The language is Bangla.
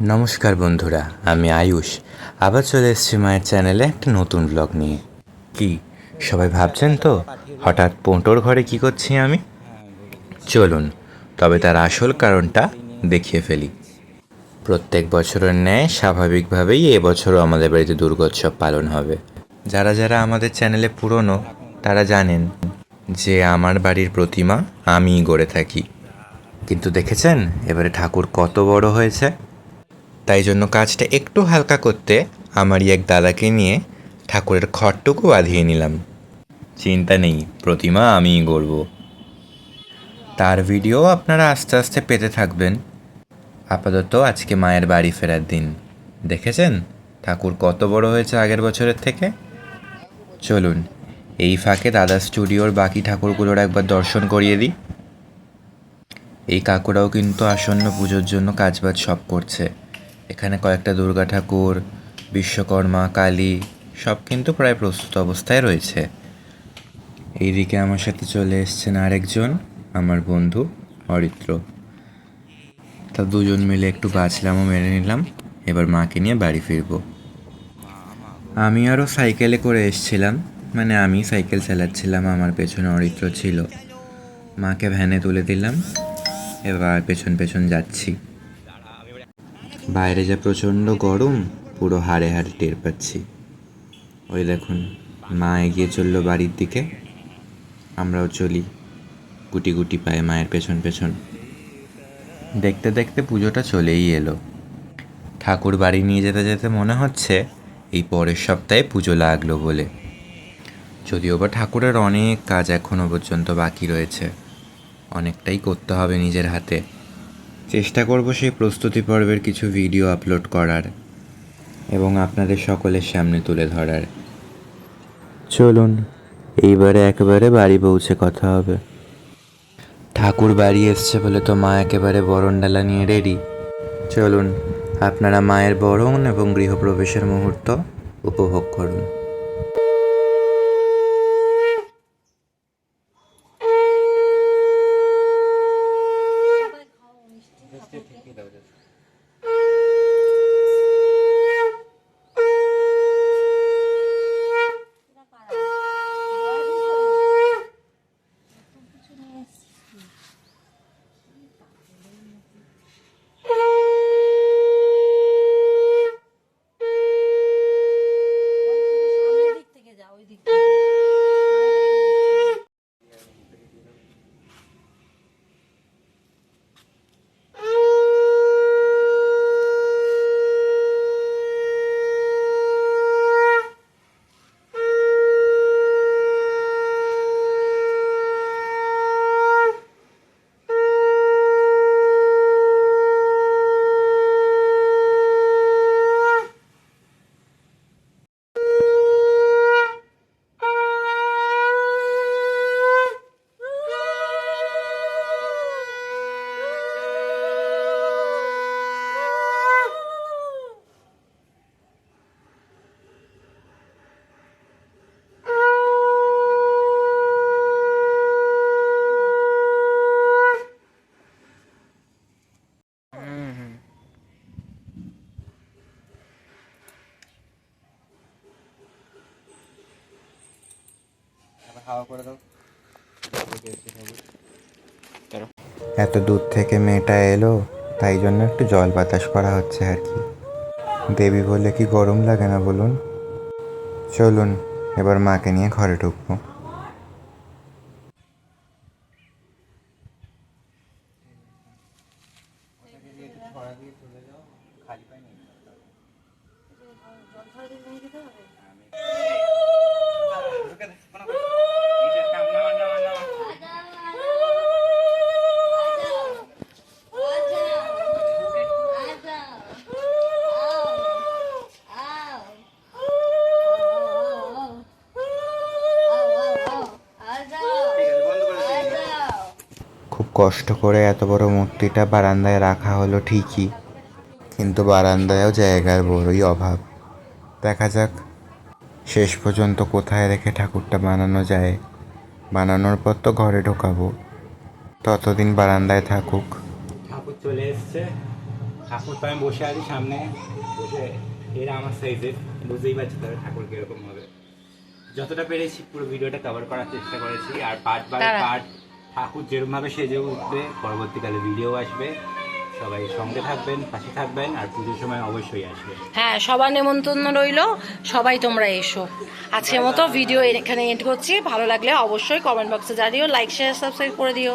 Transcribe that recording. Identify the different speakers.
Speaker 1: নমস্কার বন্ধুরা, আমি আয়ুষ। আবার চলে এসেছি মায়ের চ্যানেলে একটা নতুন ব্লগ নিয়ে। কি, সবাই ভাবছেন তো? হঠাৎ পোঁটোর ঘরে কি করছি আমি? চলুন, তবে তার আসল কারণটা দেখিয়ে ফেলি। প্রত্যেক বছরের ন্যায় স্বাভাবিকভাবেই এবছরও আমাদের বাড়িতে দুর্গোৎসব পালন হবে। যারা যারা আমাদের চ্যানেলে পুরনো, তারা জানেন যে আমার বাড়ির প্রতিমা আমিই গড়ে থাকি। কিন্তু দেখেছেন, এবারে ঠাকুর কত বড় হয়েছে? তাই জন্য কাজটা একটু হালকা করতে আমারই এক দাদাকে নিয়ে ঠাকুরের খড়টুকু বাঁধিয়ে নিলাম। চিন্তা নেই, প্রতিমা আমিই গড়ব। তার ভিডিও আপনারা আস্তে আস্তে পেতে থাকবেন। আপাতত আজকে মায়ের বাড়ি ফেরার দিন। দেখেছেন? ঠাকুর কত বড় হয়েছে আগের বছরের থেকে? চলুন, এই ফাঁকে দাদা স্টুডিওর বাকি ঠাকুরগুলোর একবার দর্শন করিয়ে দিই। এই কাকুরাও কিন্তু আসন্ন পুজোর জন্য কাজবাজ সব করছে। এখানে কয়েকটা দুর্গা ঠাকুর, বিশ্বকর্মা, কালী, সব কিন্তু প্রায় প্রস্তুত অবস্থায় রয়েছে। এইদিকে আমার সাথে চলে এসছেন আরেকজন, আমার বন্ধু অরিত্র। তা দুজন মিলে একটু বাঁচলামও মেরে নিলাম। এবার মাকে নিয়ে বাড়ি ফিরবো। আমি আরও সাইকেলে করে এসছিলাম মানে আমি সাইকেল চালাচ্ছিলাম, আমার পেছনে অরিত্র ছিল। মাকে ভ্যানে তুলে দিলাম, এবার পেছন পেছন যাচ্ছি। বাইরে যা প্রচণ্ড গরম, পুরো হাড়ে হাড়ে টের পাচ্ছি। ওই দেখুন, মা এগিয়ে চলল বাড়ির দিকে। আমরাও চলি, গুটি গুটি পায়ে মায়ের পেছন পেছন। দেখতে দেখতে পুজোটা চলেই এলো। ঠাকুর বাড়ি নিয়ে যেতে যেতে মনে হচ্ছে, এই পরের সপ্তাহে পুজো লাগল বলে। যদিও বা ঠাকুরের অনেক কাজ এখনও পর্যন্ত বাকি রয়েছে, অনেকটাই করতে হবে নিজের হাতে। চেষ্টা করব সেই প্রস্তুতি পর্বের কিছু ভিডিও আপলোড করার এবং আপনাদের সকলের সামনে তুলে ধরার। চলুন, এইবারে একেবারে বাড়ি পৌঁছে কথা হবে। ঠাকুর বাড়ি এসছে বলে তো মা একেবারে বরণডালা নিয়ে রেডি। চলুন, আপনারা মায়ের বরণ এবং গৃহপ্রবেশের মুহূর্ত উপভোগ করুন।
Speaker 2: 就听听到就。
Speaker 1: এত দূর থেকে মেয়েটা এলো তাই জন্য একটু জল বাতাস করা হচ্ছে আর কি। দেবী বলে কি গরম লাগে না বলুন? চলুন এবার মাকে নিয়ে ঘরে ঢুকবো। খুব কষ্ট করে এত বড় মূর্তিটা বারান্দায় রাখা হলো ঠিকই কিন্তু বারান্দায়ও জায়গার বড়ই অভাব। দেখা যাক শেষ পর্যন্ত কোথায় রেখে ঠাকুরটা বানানো যায়। বানানোর পর তো ঘরে ঢোকাবো। ততদিন বারান্দায় থাকুক। ঠাকুর চলে এসছে।
Speaker 3: ঠাকুর তো আমি বসে আছি সামনে। বসে এরা আমার সাইজের বুঝতেই পারছি তবে ঠাকুর কীরকম হবে। যতটা পেরেছি পুরো ভিডিওটা কভার করার চেষ্টা করেছি। আর পার্ট বাই পার্ট ঠাকুর যেরকমভাবে সেজে উঠবে, পরবর্তীকালে ভিডিও আসবে। সবাই সঙ্গে থাকবেন, পাশে থাকবেন, আর পুজোর সময় অবশ্যই আসবে
Speaker 2: হ্যাঁ সবার নেমন্তন্ন রইল। সবাই তোমরা এসো। আজকের মতো ভিডিও এখানে এন্ড করছি। ভালো লাগলে অবশ্যই কমেন্ট বক্সে জানিও লাইক শেয়ার সাবস্ক্রাইব করে দিও।